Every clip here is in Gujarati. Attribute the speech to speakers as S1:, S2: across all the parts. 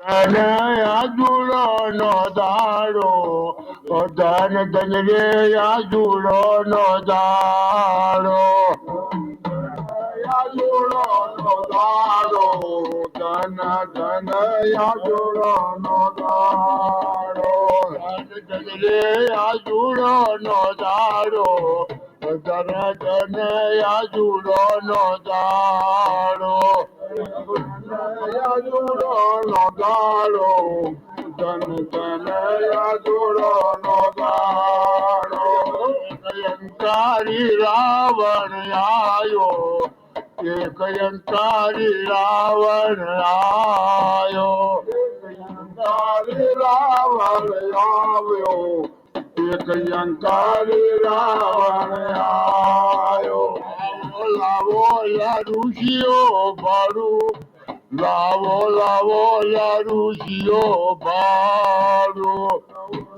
S1: તને આજુડો નો દાડો ધન ધન રે આજુડો નો દાડો આજુડો નો દાડો ધન ધન આજુડો નો દાડો ધન ધન રે આજુડો નો દાડો ધન ધન આજુડો નો દાડો યાદુડો નો ગાળો ધન ધન યાદુડો નો ગાળો કયંકારી રાવણ આયો. એ કયંકારી રાવણ આયો. કયંકારી રાવણ આવ્યો. એ કયંકારી રાવણ આયો la bola Ruggió Baru. La bola bola Ruggió Baru.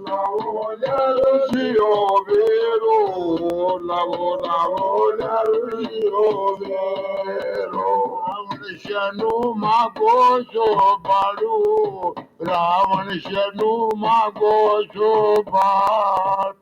S1: La bola Ruggió Vero. La bola bola Ruggió Vero. Shanu Mago Baru. Ravan Shanu Mago Baru.